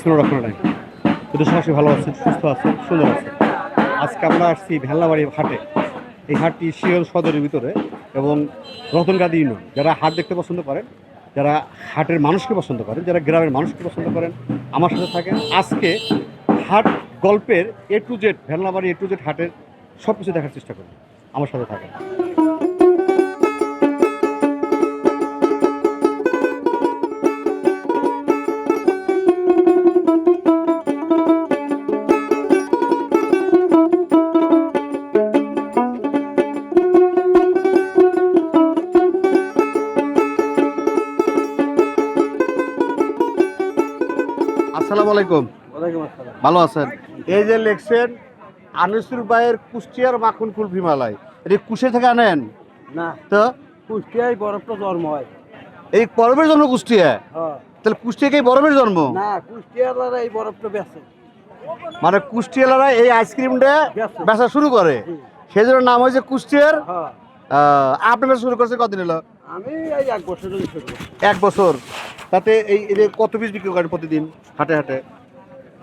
পিছনে রক্ষণা নাই কিন্তু সবাই ভালো আছে সুস্থ আছে সুন্দর আছে আজকে আমরা আসছি ভেল্লাবাড়ি হাটে। এই হাটটি শিয়ল সদরের ভিতরে এবং রতনগাদি ইউনিয়ন। যারা হাট দেখতে পছন্দ করেন, যারা হাটের মানুষকে পছন্দ করেন, যারা গ্রামের মানুষকে পছন্দ করেন, আমার সাথে থাকেন আজকে হাট গল্পের A to Z Vellabari A to Z হাটের সব কিছু দেখার চেষ্টা করুন আমার সাথে থাকেন। আসসালামু। আলাইকুম ভালো আছেন? এই যে লেখছেন আনিসুর ভাইয়ের কুষ্টিয়ার মাখন কুলফি মালাই এটা কুশে থেকে আনেন? না। তো? কুষ্টিয়ায় বরফটা জন্ম হয়। এই বরফের জন্ম কুষ্টিয়া হ্যাঁ। তাহলে কুষ্টিয়াকে এই বরফের জন্ম? না কুষ্টিয়ার এই বরফটা বেছে। মানে কুষ্টিয়ালারা এই আইসক্রিমটা বেচে। বেচা শুরু করে। সেই জন্য নাম হয়েছে কুষ্টিয়ার। হ্যাঁ। আহ, আপনি বেচা শুরু করছে কতদিন হলো? আমি এই এক বছর। এক বছর। তাতে এই যে কত পিস বিক্রি করেন প্রতিদিন হাটে হাটে?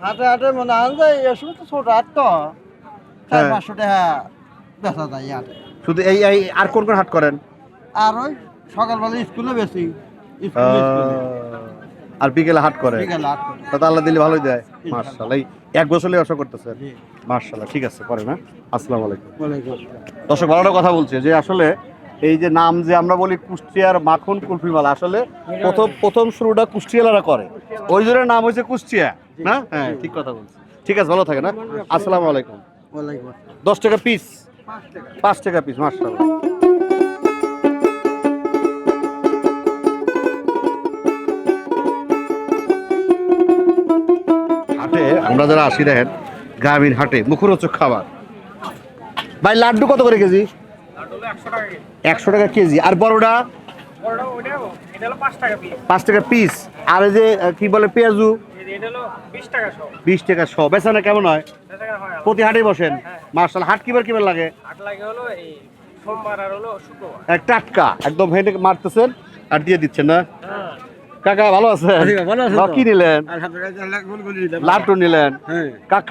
হাটে হাটে মনে হয় যে এই সময় তো ছোট হাট তো। চার হ্যাঁ। পাঁচশো টাকা বেচা যায় হাটে। শুধু এই এই আর কোন কোন হাট করেন? আর ওই সকালবেলা স্কুলে বেশি আর বিকেলে হাট করে? তাতে আল্লাহ দিলে ভালোই দেয়। মার্শাল এই এক বছরই আশা করতেছেন? জি। মার্শাল্লাহ ঠিক আছে করে না। আসসালামু আলাইকুম। দর্শক ভালো কথা বলছে যে আসলে এই যে নাম যে আমরা বলি কুষ্টিয়ার মাখন কুলফি মালা আসলে প্রথম প্রথম শুরুটা কুষ্টিয়ালারা করে। ওই জন্য নাম হয়েছে কুষ্টিয়া না? হ্যাঁ ঠিক কথা বলছি। ঠিক আছে ভালো থাকে না আসসালামু আলাইকুম। দশ টাকা পিস পাঁচ টাকা। পিস মার্শাল্লাহ হাটে আমরা যারা আসি দেখেন গ্রামীণ হাটে মুখরোচক খাবার। ভাই লাড্ডু কত করে কেজি? একশো টাকা কেজি। আর বড়টা? পাঁচ টাকা পিস আর এই যে কি বলে পেঁয়াজু? বিশ টাকা শ বেচানা কেমন হয়? প্রতি হাটে বসেন? মার্শাল হাট কিবার কিবার লাগে? এক টাটকা। একদম হেঁটে মারতেছেন আর দিয়ে দিচ্ছেন না? কাকা ভালো আছেন? আছি, কি নিলেন? লাড্ডু নিলেন? হ্যাঁ। কাক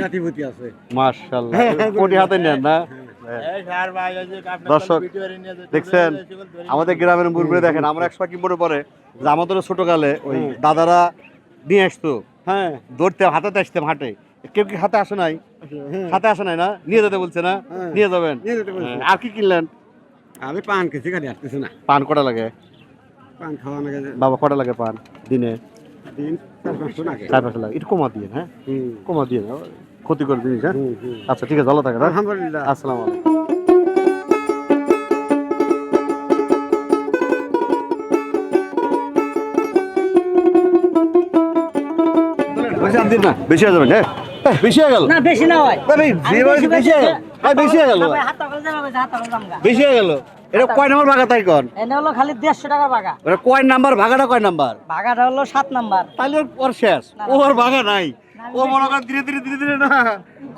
নাতিপুতি আছে। মার্শাল্লাহ কোটি হাতে নেন না? দর্শক দেখছেন আমাদের গ্রামের মুরগুলো দেখেন আমরা একসময় কি মনে পড়ে যে আমাদেরও ছোটকালে ওই দাদারা নিয়ে আসতো। হ্যাঁ। ধরতে হাতে আসতাম হাটে। কেউ কি হাতে আসে নাই? হ্যাঁ। হাতে আসে নাই না? নিয়ে যেতে বলছে না? হ্যাঁ। নিয়ে যাবেন। হ্যাঁ, আর কি কিনলেন? আমি পান খেয়েছি খালি আসতেছি না। পান কটা লাগে? পান খাওয়া নাকি বাবা কটা লাগে পান দিনে? দিন চার পাঁচশো নাকি চার পাঁচটা লাগে। একটু কমা দিয়ে হ্যাঁ? কমা দিয়ে ক্ষতি করে জিনিস হ্যাঁ। আচ্ছা ঠিক আছে ভালো থাকে না আলহামদুলিল্লাহ। আসসালামু আলাইকুম। বেশি আর দিন না। বেশি হয়ে যাবেন হ্যাঁ? বেশি হয়ে গেল। না বেশি না হয়। বেশি হয়ে গেল ভাই বেশি হয়ে গেল। ভাই। হাত করে যাবে হাত করে জামগা। বেশি হয়ে গেল। এটা কয় নাম্বার ভাগা তাই কন? এনে হলো খালি দেড়শো এটা কয় নাম্বার ভাগাটা কয় নাম্বার? বাগাটা হলো সাত নাম্বার। তাহলে ওর শেষ। ওর ভাগা নাই। ও মনে করেন ধীরে ধীরে ধীরে ধীরে না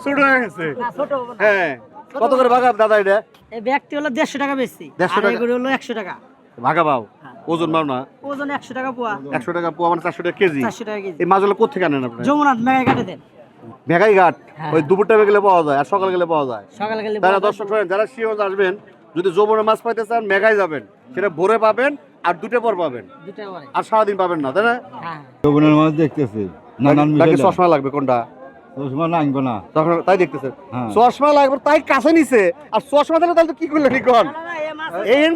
ছোট হয়ে গেছে। না ছোট হব না। হ্যাঁ কত করে ভাগা দাদা এটা? এই ব্যাগটি হলো দেড়শো টাকা বেশি 150 আর টাকা? হলো একশো টাকা। ভাগা পাও হ্যাঁ। ওজন পাও না? ওজন একশো টাকা পোয়া। একশো টাকা পোয়া মানে চারশো টাকা কেজি? চারশো টাকা কেজি। এই মাছগুলো কোথেকে আনেন আপনি? যমুনাথ মেঘায় কাটে দেন। ভেগাই ঘাট? হ্যাঁ। ওই দুপুর টাইমে গেলে পাওয়া যায় আর সকালে গেলে পাওয়া যায়। সকালে গেলে তারা দর্শক শোনেন যারা শিওজ আসবেন যদি যমুনা মাছ পাইতে চান মেঘাই যাবেন। সেটা ভোরে পাবেন আর দুটো পর পাবেন। আর সারাদিন পাবেন না তাই না? হ্যাঁ। যৌবনের মাছ দেখতেছি। নাকি চশমা লাগবে কোনটা? চশমা না না। তখন তাই দেখতেছেন হ্যাঁ। চশমা লাগবে তাই কাছে নিছে। আর চশমা দিলে তাহলে তো কি করলেন কোন না,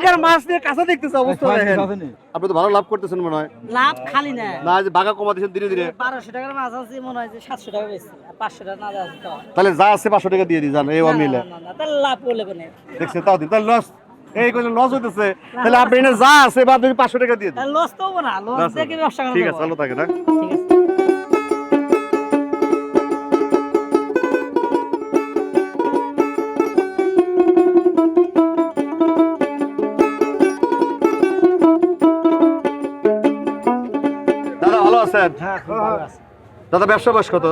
না, মাছ নিয়ে কাছে দেখতেছে অবস্থা দেখেন। পিস আছে নি? আপনি তো ভালো লাভ করতেছেন মনে হয়। লাভ খালি না। না যে বাঘা কমা ধীরে ধীরে। বারোশো টাকার মাছ আছে মনে হয় যে সাতশো টাকা বেশি। আর পাঁচশো টাকা না আছে তাহলে যা আছে পাঁচশো টাকা দিয়ে দিই জান এই না, না, মিলে না, না, না, তাহলে লাভ করলে কোনে দেখছে তাও দিন তাহলে লস এই কোনো লস হইতেছে। তাহলে আপনি যা আছে বা আপনি টাকা দিয়ে দিন। লস তো না লস লস দেখে ব্যবসা করা ঠিক আছে ভালো থাকে না ঠিক আছে। আছেন? হ্যাঁ দাদা ব্যবসা বয়স কত?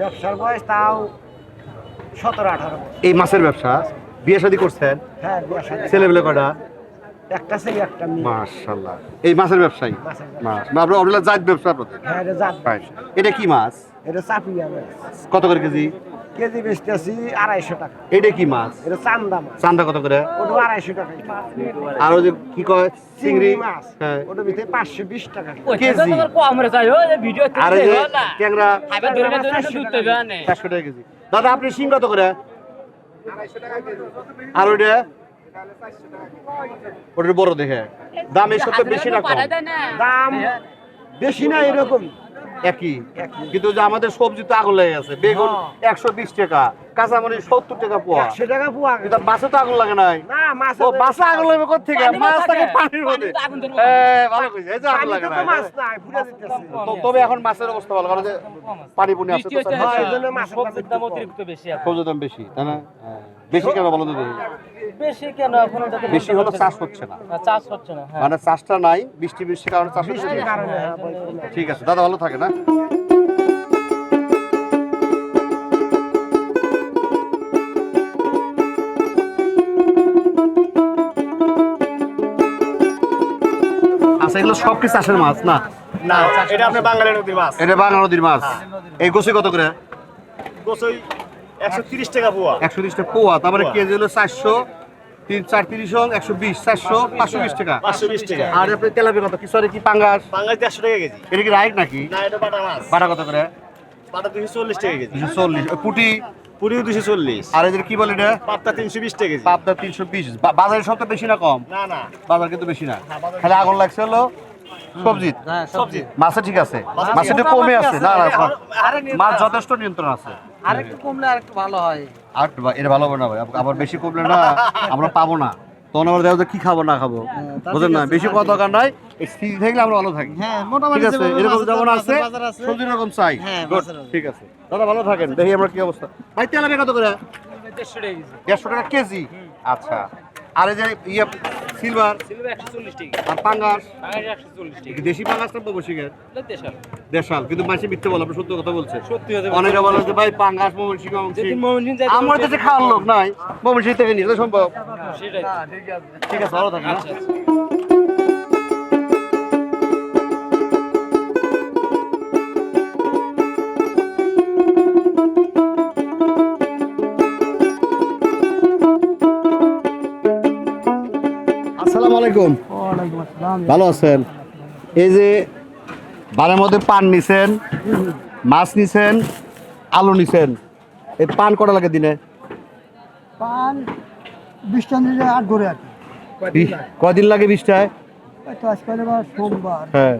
ব্যবসার বয়স তাও সতেরো আঠারো এই মাছের ব্যবসা? বিয়ে শাদী করছেন? হ্যাঁ বিয়ে ছেলে পেলে কটা একটা এই মাছের ব্যবসায়ী মাছ না আপনার আপনার জাত ব্যবসা আপনাদের হ্যাঁ এটা জাত Right. এটা কি মাছ? এটা চাপিয়া মাছ। কত করে কেজি? কেজি বেচতেছি আড়াইশো টাকা। এটা কি মাছ? এটা চান্দা মাছ। চান্দা কত করে? ওটা আড়াইশো টাকা আর ওই যে কি কয়? চিংড়ি? মাছ। হ্যাঁ। ওটা ভিতরে পাঁচশো বিশ টাকা। কেজি? আর ওই যে ট্যাংরা চারশো টাকা কেজি। দাদা আপনি শিং কত করে? আর ওইটা? ওটা বড় দেখে। দাম এই সপ্তাহে বেশি না। কম দাম বেশি না এরকম। একই কিন্তু যে আমাদের সবজি তো আগুন লেগে গেছে। বেগুন হ্যাঁ। একশো বিশ টাকা কাঁচামরিচ সত্তর টাকা পোয়া। একশো টাকা পোয়া। কিন্তু মাছে তো আগুন লাগে নাই। না মাছ ও মাছে আগুন লাগবে কোথেকে মাছ থাকে। পানির মধ্যে হ্যাঁ, ভালো কইছে। এই যে আগুন লাগে তবে এখন মাছের অবস্থা ভালো কারণ যে পানি পুনি আছে তো হয়, সবজির দাম অতিরিক্ত বেশি। সবজির দাম বেশি তাই না? হ্যাঁ। বেশি কেন বলো তো? বেশি কেন এখন বেশি হলো চাষ হচ্ছে না। চাষ হচ্ছে না হ্যাঁ। মানে চাষটা নাই বৃষ্টি বৃষ্টির কারণে চাষ হচ্ছে হ্যাঁ। ঠিক আছে দাদা ভালো থাকে না? আচ্ছা এগুলো সব কি চাষের মাছ? না। না এটা আপনার বাঙালি নদীর মাছ। এটা বাংলা নদীর মাছ। এই গোছে কত করে? গোসই একশো তিরিশ টাকা পোয়া। একশো তিরিশ টাকা পোয়া তারপরে কেজি হলো চারশো তিন চার তিরিশ একশো বিশ চারশো পাঁচশো বিশ টাকা। পাঁচশো বিশ টাকা। আর আপনি তেলাপি কত? কি সরি কি পাঙ্গাস? বাঙালি দেড়শো টাকা কেজি। এটা কি রাইট নাকি? বাটা কত করে? বাটা দুশো চল্লিশ টাকা কেজি। দুশো চল্লিশ। পুটি? পুরিও দুশো চল্লিশ। আর এদের কি বলে এটা? পাটটা তিনশো বিশ টাকা পাবদা তিনশো বিশ। বাজারের সব তো বেশি না কম? না না। বাজার কিন্তু বেশি না। খালি আগুন লাগছে হলো? সবজি সবজি মাছে ঠিক আছে? মাছে একটু কমে আছে। না না মাছ যথেষ্ট নিয়ন্ত্রণ আছে। আর একটু কমলে আর একটু ভালো হয়। আর এটা ভালো হবে না ভাই। আবার বেশি কমলে না আমরা পাবো না। তখন আবার দেখো কি খাব না খাব। বুঝলেন না? বেশি কোনো দরকার নাই। এই স্থিতি থাকলে আমরা ভালো থাকি। হ্যাঁ ঠিক আছে? এরকম যেমন আছে সবজি রকম চাই। হ্যাঁ। ঠিক আছে। দাদা ভালো থাকেন। দেখি আমরা কি অবস্থা। ভাই তেলাপিয়া কত করে? দেড়শো টাকা কেজি। দেড়শো টাকা কেজি? আচ্ছা। আর এই যে ইয়ে সিলভার আর পাঙ্গাস? দেশি পাঙ্গাস না দেশাল। কিন্তু মাসে মিথ্যে বলে আপনি সত্য কথা বলছে সত্যি অনেকে বলে যে ভাই পাঙ্গাস যাইতে আমার দেশে খাওয়ার লোক নাই। মোমন সিং থেকে নিলে সম্ভব। ঠিক আছে ভালো থাকেন আলাইকুম। ভালো আছেন? এই যে বারের মধ্যে পান নিছেন মাছ নিছেন আলু নিছেন এই পান কটা লাগে দিনে? পান বিশটা নিলে আট ঘরে আর বি- কয়দিন লাগে বিশটায়? তো আজকে এবার সোমবার। হ্যাঁ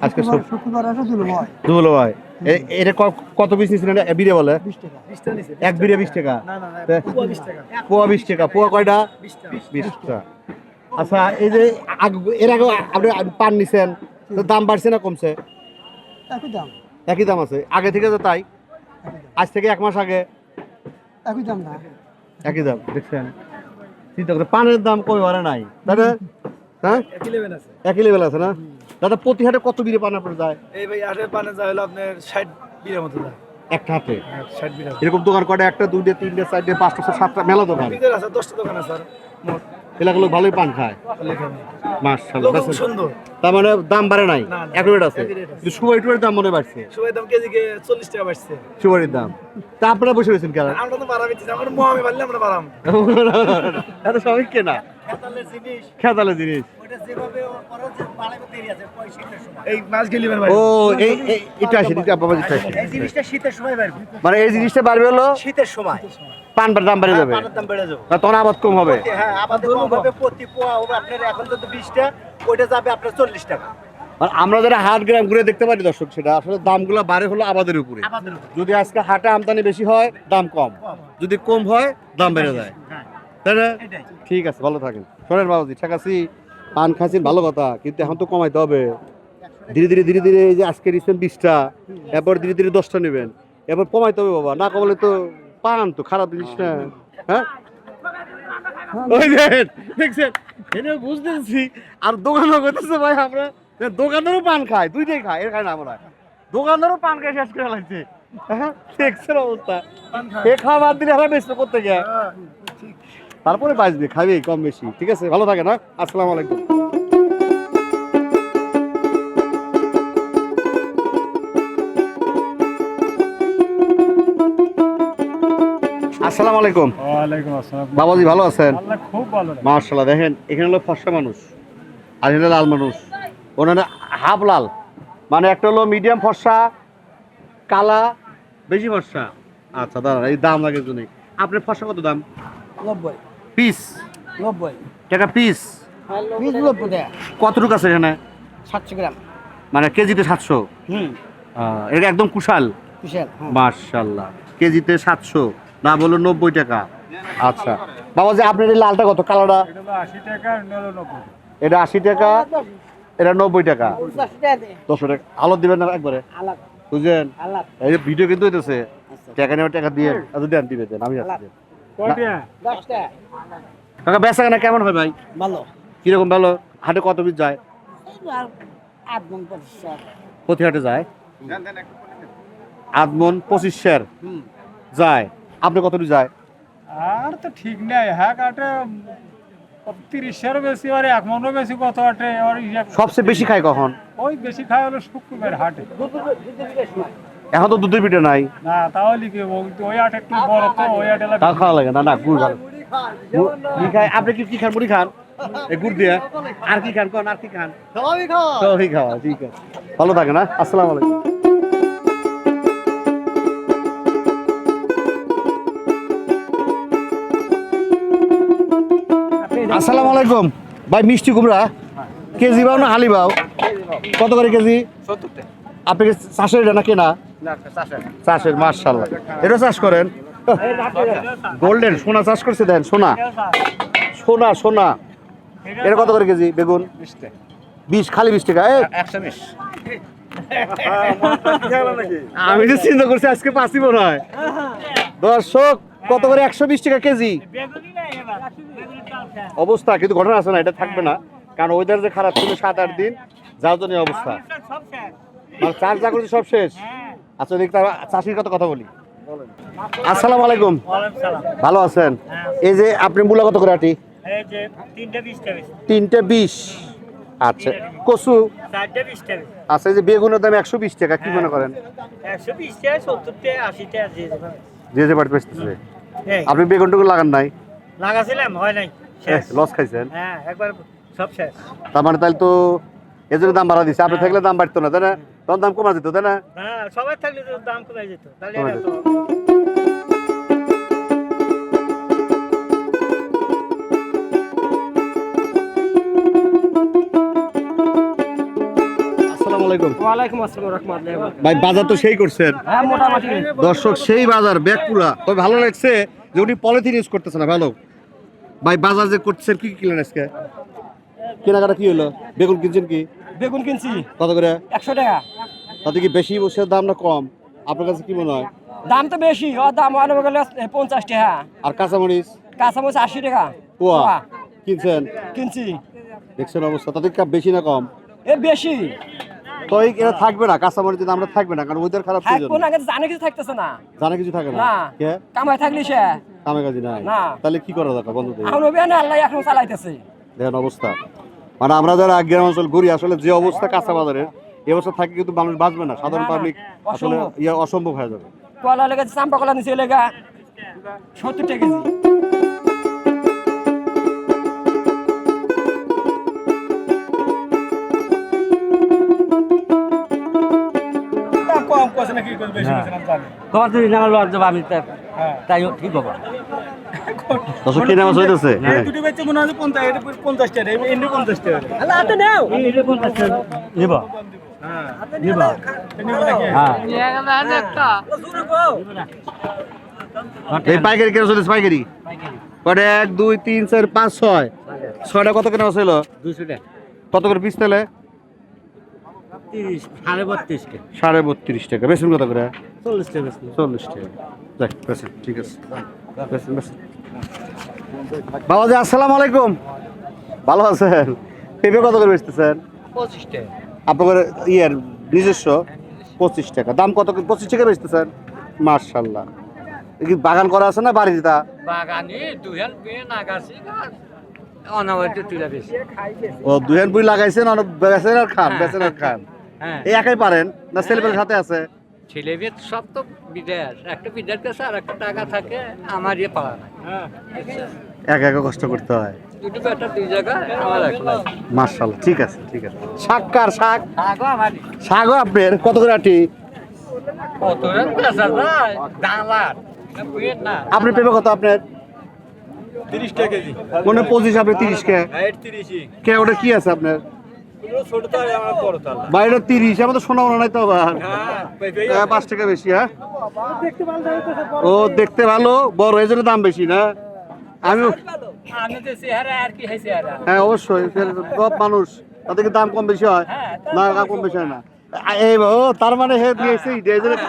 আজকে শুক্রবার এটা কত পিস বিড়ে বলে? এক বিড়ে বিশ টাকা? পোয়া বিশ টাকা। পোয়া কয়টা? বিশটা। আচ্ছা এই যে এর আগে আপনি পান নিছেন তো দাম বাড়ছে না কমছে? একই দাম। একই দাম আছে। আগে থেকে তো তাই? আজ থেকে এক মাস আগে? একই দাম না। একই দাম দেখছেন? চিন্তা করে পানের দাম কমে বাড়ে নাই? দাদা হ্যাঁ? একই লেভেল আছে। না? দাদা প্রতি হাটে কত বিড়ে পান আপনার যায়? এই ভাই আটের পানে যা হলো আপনার ষাট বিঘের মতো যায়। একটা হাতে এরকম দোকান কয়টা? একটা দুইটা তিনটে চারটে পাঁচটা সাতটা মেলা দোকান? আছে দশটা দোকান আছে স্যার মোট। এলাকার লোক ভালোই পান খায়। মাশাআল্লাহ সুন্দর। তার মানে দাম বাড়ে নাই না, না। এক রেট আছে। কিন্তু সুপারি টুপারির দাম মনে বাড়ছে। সবাই দাম কেজিকে চল্লিশ টাকা বাড়ছে। সুপারির দাম। তা আপনারা বসে রয়েছেন কেন? আমরা তো বাড়াবি আমরা মহামি বাড়লে আমরা বাড়াম। এত সবাই কেনা। খেতালে জিনিস। এই মাছ গেলি ও এই এই- এটা আসে এটা বাবা যেটা এই জিনিসটা শীতের সময় বাড়বে মানে এই জিনিসটা বাড়বে হলো শীতের সময়। পান পান দাম বেড়ে যাবে। দাম বেড়ে যাবে। তখন আবাদ কম হবে। হ্যাঁ আমাদের কম হবে প্রতি পোয়া হবে আপনার এখন তো বিশটা ওইটা যাবে আপনার চল্লিশ টাকা। আর আমরা যারা হাট গ্রাম ঘুরে দেখতে পারি দর্শক সেটা আসলে দামগুলো বাড়ে হলো আবাদের উপরে। যদি আজকে হাটে আমদানি বেশি হয় দাম কম। যদি কম হয় দাম বেড়ে যায়। তাই না? ঠিক আছে ভালো থাকেন। শোনেন বাবাজি ঠিক আছে পান খাচ্ছেন ভালো কথা কিন্তু এখন তো কমাইতে হবে। ধীরে ধীরে ধীরে ধীরে এই যে আজকে নিচ্ছেন বিশটা এরপর ধীরে ধীরে দশটা নেবেন। এরপর কমাইতে হবে বাবা না কমালে তো পান তো খারাপ জিনিস না। হ্যাঁ? দেখছেন? এটা বুঝতেছি আর দোকানও করতেছে ভাই আমরা। দোকানেরও পান খায় দুইটাই খায় এর খায় না আমরা দোকানেরও পান খায় শেষ করে লাগছে হ্যাঁ? দেখছেন অবস্থা। এ খাওয়া বাদ দিলে আমরা করতে গিয়ে তারপরে বাঁচবে খাবে কম বেশি। ঠিক আছে? ভালো থাকে না আসসালামু আলাইকুম। আসসালামু আলাইকুম। ওয়ালাইকুম আসসালাম। বাবাজি ভালো আছেন? আল্লাহ খুব ভালো রাখে। মার্শাল্লাহ দেখেন এখানে হলো ফর্সা মানুষ আর এখানে লাল মানুষ। ওনারা হাফ লাল মানে একটা হলো মিডিয়াম ফর্সা কালা বেশি ফর্সা। আচ্ছা দাঁড়ান এই দাম লাগে জন্য আপনার ফর্সা কত দাম? নব্বই। পিস? নব্বই। টাকা পিস? বিশ নব্বই টাকা। কতটুকু আছে এখানে? সাতশো গ্রাম। মানে কেজিতে সাতশো? হুম। এটা একদম কুশাল? বিশাল হ্যাঁ। মার্শাল্লাহ কেজিতে সাতশো না বলো নব্বই টাকা। আচ্ছা। বাবা যে আপনার এই লালটা কত? কালারটা? এটা আশি টাকা। এটা আশি টাকা এটা নব্বই টাকা। দশশো টাকা। আলো দিবেন না একবারে? বুঝলেন? এই ভিডিও কিন্তু হইতেছে। টাকা নেওয়ার টাকা দিয়ে। আচ্ছা দেন দিবে দেন আমি আসছি কাকা বেচা কেনা কেমন হয় ভাই? ভালো। কীরকম ভালো? হাটে কত পিস যায়? আট মন পঁচিশ টাকা প্রতি হাটে যায় আধমন পঁচিশ শের যায়। আপনি কত যায়? আর তো ঠিক নেই। হ্যাঁ কাটে তিরিশেরও বেশি আর এক মনও বেশি কত আটে? আর সবচেয়ে বেশি খায় কখন? ওই বেশি খায় হলো শুক্রবার হাটে। এখন তো দুধের পিঠে নাই। না তাহলে কি ওই হাটে একটু বড় তো ওই হাটে লাগে খাওয়া লাগে না না গুড় ভালো কি খায় আপনি কি কি খান মুড়ি খান? এই গুড় দিয়ে। আর কি খান কোন আর কি খান? সবাই খাওয়া সবই খাওয়া ঠিক আছে। ভালো থাকে না আসসালামু আলাইকুম। আসসালামু আলাইকুম। ভাই মিষ্টি কুমড়া কেজি বাও না হালি বাও? কত করে কেজি? আপনি কি চাষের এটা নাকি না? চাষের। মার্শাল্লাহ এটা চাষ করেন? গোল্ডেন সোনা চাষ করছে দেন সোনা। সোনা সোনা। এটা কত করে কেজি বেগুন? বিশ খালি বিশ টাকা আমি যে চিন্তা করছি আজকে পাঁচই মনে হয়। দর্শক কত করে? একশো বিশ টাকা কেজি। অবস্থা কিন্তু ঘটনা আছে না এটা থাকবে না। কারণ ওয়েদার যে খারাপ ছিল সাত আট দিন যার জন্য অবস্থা। মানে চাষ যা করছি সব শেষ? আচ্ছা দেখ তার চাষির কথা কথা বলি। আসসালামু আলাইকুম। ভালো আছেন? এই যে আপনি মূলা কত করে আটি? তিনটে বিশ আচ্ছা কচু? আচ্ছা এই যে বেগুনের দাম একশো বিশ টাকা কি মনে করেন? একশো বিশ টাকা সত্তর টাকা আশি টাকা যে বাড়ি আপনি লাগান নাই? লাগাছিলাম হয় নাই। লস খাইছেন? হ্যাঁ একবার সব শেষ। তার মানে তাহলে তো এজন্য দাম বাড়া দিচ্ছে আপনি থাকলে দাম বাড়তো না তাই না? তখন দাম কমা যেত তাই না? হ্যাঁ সবাই থাকলে তো দাম কমে যেত। তাহলে ভাই বাজার তো সেই করছেন হ্যাঁ দর্শক সেই বাজার ব্যাগ তবে ভালো লাগছে যে উনি পলিথিন ইউজ করতেছে না ভালো। ভাই বাজার যে করছেন কি কি কিনলেন আজকে? কেনাকাটা কি হলো? বেগুন কিনছেন কি? বেগুন কিনছি। কত করে? একশো টাকা। তাতে কি বেশি বসে দাম না কম? আপনার কাছে কি মনে হয়? দাম তো বেশি ওর দাম অনেক গেলে পঞ্চাশ টাকা। আর কাঁচামরিচ? কাঁচামরিচ আশি টাকা। পোয়া। কিনছেন? কিনছি। দেখছেন অবস্থা তাতে কি বেশি না কম? এ বেশি। তো এই এটা থাকবে না কাঁচামরিচ আমরা থাকবে না কারণ ওয়েদার খারাপ থাকব না জানে কিছু থাকতেছে না। জানা কিছু থাকে না। কে? কামাই থাকলি সে। কামে কাজে নাই। তাহলে কি করা দরকার বন্ধু? এখন আল্লাহ এখন চালাইতেছে। দেখেন অবস্থা। মানে আমরা যারা গ্রাম অঞ্চল ঘুরি আসলে যে অবস্থা কাঁচা বাজারের এই অবস্থা থাকে কিন্তু মানুষ বাঁচবে না সাধারণ পাবলিক আসলে। ইয়ে অসম্ভব হয়ে যাবে। কলা লেগে চাম্পা কলা নিচে লেগা সত্তর টাকা কম করছে না কি বেশি তোমার যদি না লজ যাব আমি হ্যাঁ। তাই ঠিক হব দর্শক হইতেছে? হ্যাঁ। এই দুটি বেচে মনে হয় যে পঞ্চাশ এটা পঞ্চাশ টাকা এই এমনি পঞ্চাশ টাকা। নিব। হ্যাঁ। হ্যাঁ। পাইকারি কেন চলেছে পাইকারি? কটা এক দুই তিন চার পাঁচ ছয়। ছয়টা কত কেনা ছিল দুশো টাকা। কত করে পিস তাহলে? সাড়ে বত্রিশ টাকা। সাড়ে বত্রিশ টাকা। বেসন কত করে? চল্লিশ টাকা চল্লিশ টাকা। যাক বেসন ঠিক আছে। বেসন বেসন বাবাজি আসসালামু আলাইকুম। ভালো আছেন? পেঁপে কত করে বেচতেছেন? পঁচিশ টাকা। আপনাদের ইয়ের নিজস্ব? পঁচিশ টাকা। দাম কত? পঁচিশ টাকা বেচতেছেন? মার্শাল্লাহ কি বাগান করা আছে না বাড়ি তা? বাগানে দুহেল বিয়ে নাগাছি ও দুহেন বুই লাগাইছেন বেচেন আর খান বেচেন আর খান। হ্যাঁ এই একাই পারেন? না ছেলেপেলের সাথে আছে? ছেলে মেয়ে সব তো বিদেশ একটা বিদেশ গেছে আর একটা টাকা থাকে আমার ইয়ে পাওয়া নাই একা একা কষ্ট করতে হয়? দুটো বেটা দুই জায়গায় আমার এক নাই মার্শাল ঠিক আছে ঠিক আছে। শাক কার শাক? আগো আমার শাকও আপনার? কত করে আটি? কত রেন যায় ডালার বুঝেন না। আপনার পেঁপে কত আপনার? তিরিশ টাকা কেজি। মনে পঁচিশ আপনি তিরিশ কে। হাইট তিরিশই কে ওটা কি আছে আপনার? বাইরে তিরিশ আমাদের সোনা মনে নাই তো আবার। হ্যাঁ হ্যাঁ, পাঁচ টাকা বেশি হ্যাঁ? ও দেখতে ভালো বড় এই জন্য দাম বেশি না? আমি আমি তো চেহারা আর কি হয় হ্যাঁ অবশ্যই সব মানুষ তাদেরকে দাম কম বেশি হয়? না কম বেশি হয় না। এই ও তার মানে হেড দিয়েছে এই জন্য-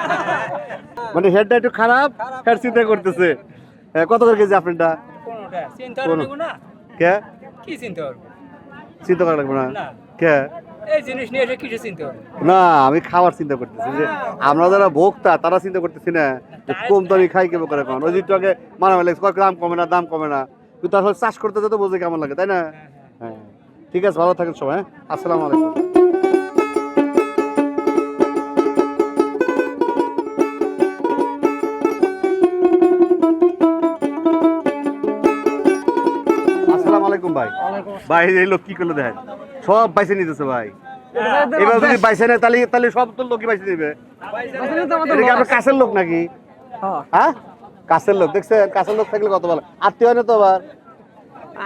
মানে হেডটা একটু খারাপ হেড চিন্তা করতেছে। কত করে কেজি আপনারটা? চিন্তা করব না। কে? কি চিন্তা করব? চিন্তা করা লাগবে না। কে? এই জিনিস নিয়ে এসে কিছু চিন্তা না আমি খাওয়ার চিন্তা করতেছি যে আমরা যারা ভোক্তা তারা চিন্তা করতেছি না কম দামি খাই কেমন করে এখন ওই যেটু আগে মানা লাগছে দাম কমে না দাম কমে না। কিন্তু আসলে চাষ করতে যত বোঝে কেমন লাগে তাই না? হ্যাঁ ঠিক আছে ভালো থাকেন সবাই হ্যাঁ? আসসালামু আলাইকুম। আসসালামু আলাইকুম ভাই। ভাই এই লোক কি করল দেখেন? সব বাইসে নিতেছে ভাই। এবার যদি বাইসে নেয় তাহলে তাহলে সব তো লোকই বাইসে নিবে। আপনার কাছের লোক নাকি? হ্যাঁ? কাছের লোক দেখছেন? কাছের লোক থাকলে কত ভালো। আত্মীয় হয় না তো আবার?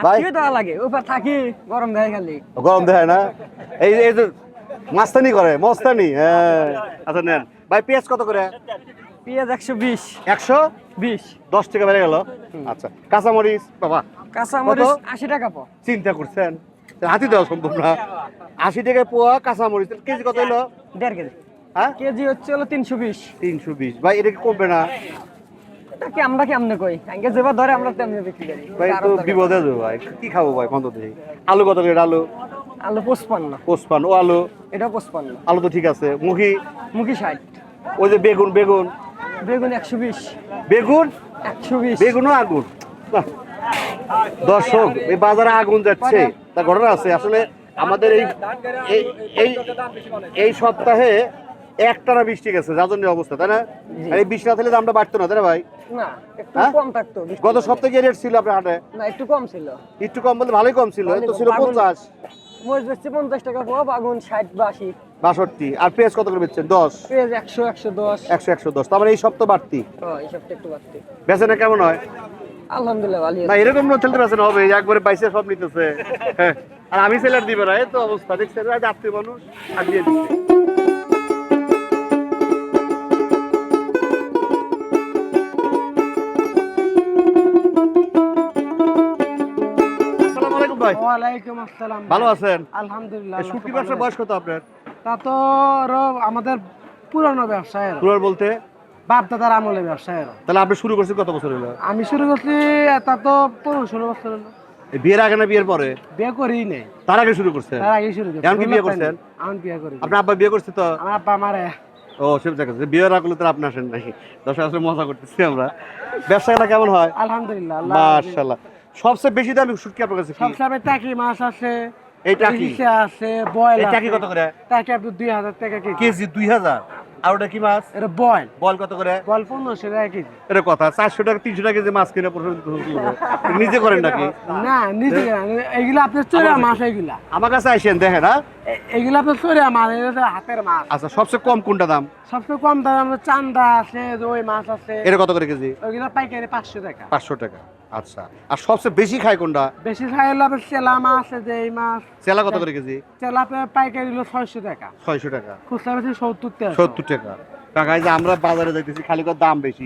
ভাই? লাগে উপর থাকি গরম দেয় খালি। গরম দেয় না? এই এই যে মাস্তানি করে মস্তানি হ্যাঁ। আচ্ছা নেন। ভাই পেঁয়াজ কত করে? পেঁয়াজ একশো বিশ। একশো? বিশ। দশ টাকা বেড়ে গেল। আচ্ছা কাঁচামরিচ বাবা। কাঁচামরিচ আশি টাকা চিন্তা করছেন? হাতি দেওয়া সম্ভব না। আশি টাকা পোয়া কাঁচামরিচ কেজি কত হলো দেড় কেজি। হ্যাঁ? কেজি হচ্ছে হলো তিনশো বিশ। তিনশো বিশ। ভাই এটা কি কমবে না? কি আমরা কই? আগে ধরে আমরা তেমনি বিক্রি করি। ভাই তো বিপদে যাব ভাই। কি খাব ভাই কত আলু কত করে? আলু? ও আলু? এটা পঁচপান্ন। আলু তো ঠিক আছে। মুখি? মুখি ষাট। ওই যে বেগুন বেগুন? বেগুন একশো বিশ। বেগুন? বেগুনও আগুন। দর্শক এই বাজারে আগুন যাচ্ছে। তা ঘটনা আছে। আসলে আমাদের এই এই- সপ্তাহে একটানা বৃষ্টি গেছে যাজনের অবস্থা তাই না? এই বৃষ্টি না থাকলে দামটা বাড়তো না তাই না ভাই? না একটু হ্যাঁ? কম থাকতো গত সপ্তাহে কি রেট ছিল আপনার হাটে? না একটু কম ছিল। একটু কম বলতে ভালোই কম ছিল তো ছিল পঞ্চাশ। মরিচ বেচছে পঞ্চাশ টাকা পো বাগুন ষাট বা বাষট্টি। আর পেঁয়াজ কত করে বেচছেন? দশ। পেঁয়াজ একশো একশো দশ। একশো একশো দশ। তার মানে এই সপ্তাহ বাড়তি। ও এই সপ্তাহে একটু বাড়তি। বেচে কেমন হয়? আলহামদুলিল্লাহ ভালো না এরকম নথেলতে বেচে হবে একবারে বাইসে সব নিতেছে। হ্যাঁ। আর আমি সেলার দিবে না তো অবস্থা দেখছেন? আত্মীয় মানুষ আর দিয়ে দিচ্ছে। আসসালামু আলাইকুম ভাই। ওয়ালাইকুম আসসালাম ভালো আছেন? আলহামদুলিল্লাহ এই শুটকি ব্যবসার বয়স কত আপনার? তা তো আমাদের পুরানো ব্যবসায়ের। পুরো বলতে? বাপ দাদার আমলের ব্যবসায়ের তাহলে আপনি শুরু করছেন কত বছর হলো? আমি শুরু করছি তা তো পনেরো ষোলো বছর হলো। বিয়ের আগে না বিয়ের পরে? বিয়ে করি নেই। তার আগে শুরু করছেন? তার আগে শুরু এখন কি বিয়ে করছেন? বিয়ে করি আপনার আব্বা বিয়ে করছে তো? আমার আব্বা আমারে ও সব জায়গা বিয়ে না তো আপনি আসেন নাই। দর্শক আসলে মজা করতেছি আমরা। ব্যবসাটা কেমন হয়? আলহামদুলিল্লাহ আল্লাহ মার্শাল্লাহ সবচেয়ে বেশি দামি শুটকি আপনার কাছে কি? সবসময় টাকি মাছ আছে এই টাকি? আছে বয়েল এই টাকি কত করে? টাকি আপনি দুই হাজার টাকা কেজি। কেজি দুই হাজার? আর ওটা কি মাছ? এটা বয়েল। বল কত করে? বল পনেরোশো টাকা কেজি। এটা কথা চারশো টাকা তিনশো টাকা কেজি মাছ কিনে নিজে করেন নাকি? না নিজে এইগুলো আপনার চোরা মাছ এইগুলা আমার কাছে আসেন দেখেন হ্যাঁ? এইগুলো আপনার চোরা মাছ এগুলো হাতের মাছ। আচ্ছা সবচেয়ে কম কোনটা দাম? সবচেয়ে কম দাম আমরা চান্দা আছে ওই মাছ আছে। এটা কত করে কেজি? ওইগুলো পাইকারি পাঁচশো টাকা। পাঁচশো টাকা। আচ্ছা। আর সবচেয়ে বেশি খায় কোনটা? বেশি খায় হলো আপনার চেলা মাছ যে এই মাছ। চেলা কত করে কেজি? চেলা পাইকারি হলো ছয়শো টাকা। ছয়শো টাকা। খুচরা বেশি সত্তর টাকা। সত্তর টাকা। টাকা যে আমরা বাজারে যাইতেছি খালি করে দাম বেশি।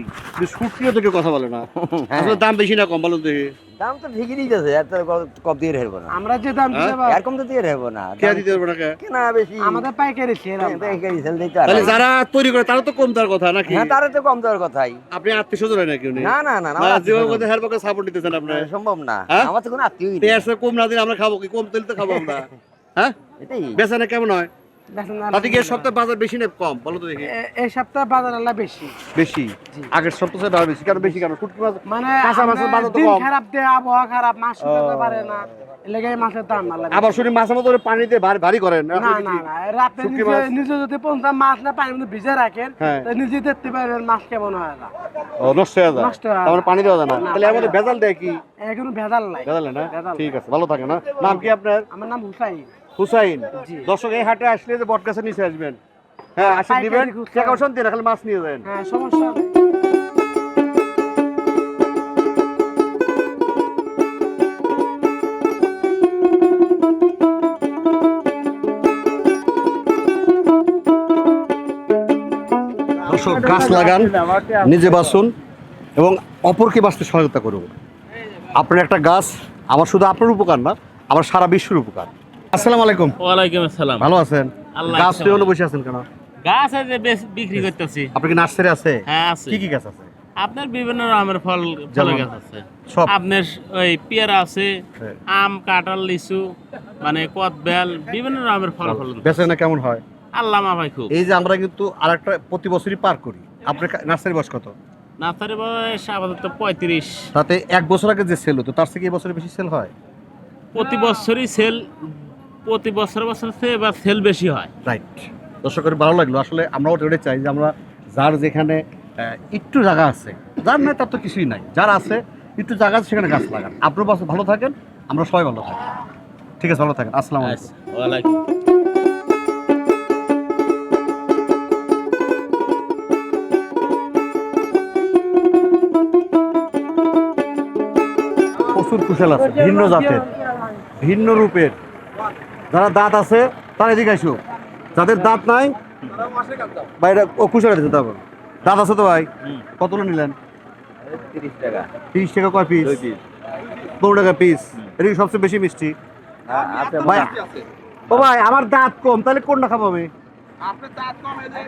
কেউ কথা বলে না। আসলে দাম বেশি না কম বলো দেখি। দাম তো ঠিকই দিতেছে এত ক- কম দিয়ে হেরবো না। আমরা যে দাম দিতে পারি, এরকম তো দিয়ে হেরবো না। কে দিতে পারবে না কেনা বেশি। আমাদের পাইকারি ছেড়ে বেকারি সেল দিতে তাহলে যারা তৈরি করে তারা তো কম দেওয়ার কথা নাকি? হ্যাঁ তারা তো কম দেওয়ার কথাই। আপনি আত্মীয় স্বজন হয় নাকি উনি না না না না, সাপোর্ট দিতেছেন আপনি। সম্ভব না। হ্যাঁ? আমার তো কোনো আত্মীয় পেঁয়াজ কম না দিলে আমরা খাব কি? কম তেল তো খাব আমরা। হ্যাঁ? এটাই। বেচানে কেমন হয়? তাতে কি সপ্তাহে বাজার বেশি না কম? বলো তো দেখি। এই সপ্তাহে বাজার আল্লাহ বেশি। বেশি? আগের সপ্তাহে দাম বেশি কেন বেশি কেন? শুটকি মাছ মানে কাঁচা মাছের বাজার তো কম। খারাপ দেয় আবহাওয়া খারাপ মাছ শুকাতে পারে না। এলাকায় মাছের দাম আল্লাহ আবার শুনি মাছের মধ্যে পানিতে ভারী ভারী করেন। না না না এরা নিজে যদি পঞ্চাশ মাছ না পানির মধ্যে ভিজে রাখেন হ্যাঁ। তো নিজে দেখতে পারবেন মাছ কেমন হয় না ও, নষ্ট হয়ে যায়। নষ্ট হয়ে যায়। পানি দেওয়া যায় না। না, তাহলে এর মধ্যে ভেজাল দেয় কি? এখনও ভেজাল নাই। ভেজাল না? ঠিক আছে ভালো থাকে না নাম কি আপনার? আমার নাম হুসাইন। হুসাইন। দর্শক এই হাটে আসলে যে বট গাছের নিচে আসবেন হ্যাঁ আসেন দিবেন। টাকা দিন খালি মাছ নিয়ে যাবেন। হ্যাঁ সমস্যা দর্শক গাছ লাগান নিজে বাঁচুন এবং অপরকে বাঁচতে সহায়তা করুন। আপনার একটা গাছ আমার শুধু আপনার উপকার না আমার সারা বিশ্বের উপকার। আসসালামু আলাইকুম। ওয়ালাইকুম আসসালাম। ভালো আছেন? গাছ নিয়ে বসে আছেন কেন? গাছ আছে বেশ- বিক্রি করতেছি। আপনার কি নার্সারি আছে? হ্যাঁ আছে। কি কি গাছ আছে? আপনার বিভিন্ন রকমের ফল যেমন? গাছ আছে। সব। আপনার ওই পেয়ারা আছে হ্যাঁ। আম কাঁঠাল লিচু মানে কদবেল বিভিন্ন রকমের ফল ফল বেচে না কেমন হয়? আল্লাহ মাভাই খুব। এই যে আমরা কিন্তু আর একটা প্রতি বছরই পার করি। আপনার নার্সারি বয়স কত? নার্সারি বয়স আপাতত পঁয়ত্রিশ। তাতে এক বছর আগে যে সেল হতো তার থেকে এই বছরে বেশি সেল হয়? প্রতি বছরই সেল প্রতি বছর বছর এবার সেল বেশি হয়। রাইট দর্শকের ভালো লাগল। আসলে আমরাও ওটাই চাই যে আমরা যার যেখানে একটু জায়গা আছে যার নাই তার তো কিছুই নাই। যার আছে একটু জায়গা আছে সেখানে গাছ লাগান। আপনার বাস ভালো থাকেন আমরা সবাই ভালো থাকি। ঠিক আছে ভালো থাকেন। আসসালামু আলাইকুম। আচ্ছা, ওয়ালাইকুম। প্রচুর কুশাল আছে ভিন্ন জাতের ভিন্ন রূপের। যারা দাঁত আছে তারা এদিকে আসো। যাদের দাঁত নাই ভাই এটা ও কুশাল আছে তারপর দাঁত আছে তো ভাই। কতগুলো নিলেন? তিরিশ টাকা তিরিশ টাকা কয় পিস পনেরো টাকা পিস এটা সবচেয়ে বেশি মিষ্টি। ভাই ও ভাই আমার দাঁত কম তাহলে কোনটা খাব আমি?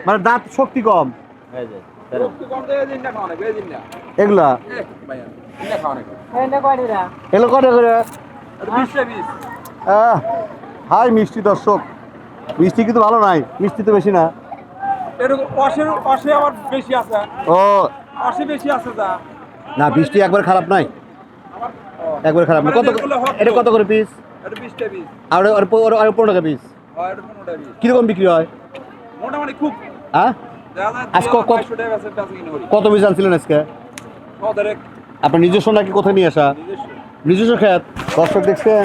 মানে দাঁত শক্তি কম। এগুলা? এগুলো করে? আহ, হাই মিষ্টি দর্শক। মিষ্টি কিন্তু ভালো নাই মিষ্টি তো বেশি না। বেশি আছে। ও। বেশি আছে না বৃষ্টি একবার খারাপ নাই। একবার খারাপ না কত এটা কত করে পিস আর পনেরো টাকা পিস কীরকম বিক্রি হয়? মোটামুটি খুব। হ্যাঁ দেখা যায় আজকে কত- পিস আনছিলেন আজকে? আপনার নিজস্ব নাকি কোথায় নিয়ে আসা? নিজস্ব। খেত। দর্শক দেখছেন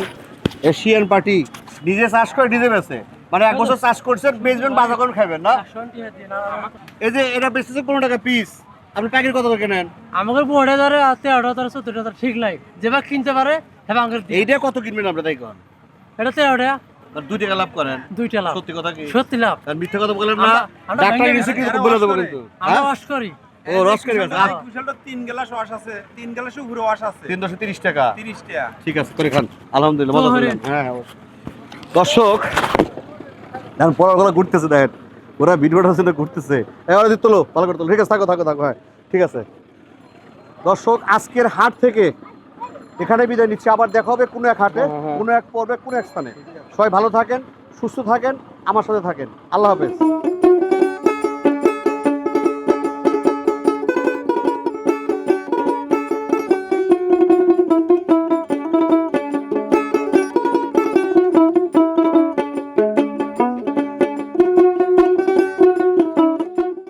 এশিয়ান পার্টি নিজে চাষ করে নিজে বেছে মানে এক বছর চাষ করছেন বেচবেন বাজার করে খাবেন না? এই যে এটা বেচতেছে পনেরো টাকা পিস আপনি প্যাকেট কত করে কেনেন? আমাকে পনেরো ধরে তেরো ধরে চোদ্দ ধরে ঠিক লাগে যেবার কিনতে পারে হ্যাঁ এইটা কত কিনবেন আমরা তাই কন? এটা তেরো টাকা। দুই টাকা লাভ করেন। দুইটা লাভ। সত্যি কথা কি? সত্যি লাভ। আর মিথ্যা কথা বলেন না। আমরা- আমরা ডাক্তার নিচে কিন্তু বলে দেবো কিন্তু। আমরা হ্যাঁ? ওয়াশ করি। ও রস করে গেছে এই কুশালটা তিন গ্লাস ওয়াশ আছে তিন গ্লাসে উপরে ওয়াশ আছে। তিন দশে তিরিশ টাকা। তিরিশ টাকা। ঠিক আছে করে খান। আলহামদুলিল্লাহ হ্যাঁ। দর্শক এখন পড়াগুলো ঘুরতেছে দেখেন। ওরা ভিডিওটা ছিল ঘুরতেছে। এবার তোলো ভালো করে তোলো। ঠিক আছে থাকো থাকো থাকো হ্যাঁ ঠিক আছে। দর্শক আজকের হাট থেকে এখানে বিদায় নিচ্ছি। আবার দেখা হবে কোনো এক হাটে কোনো এক পর্বে কোনো এক স্থানে। সবাই ভালো থাকেন সুস্থ থাকেন আমার সাথে থাকেন। আল্লাহ হাফেজ।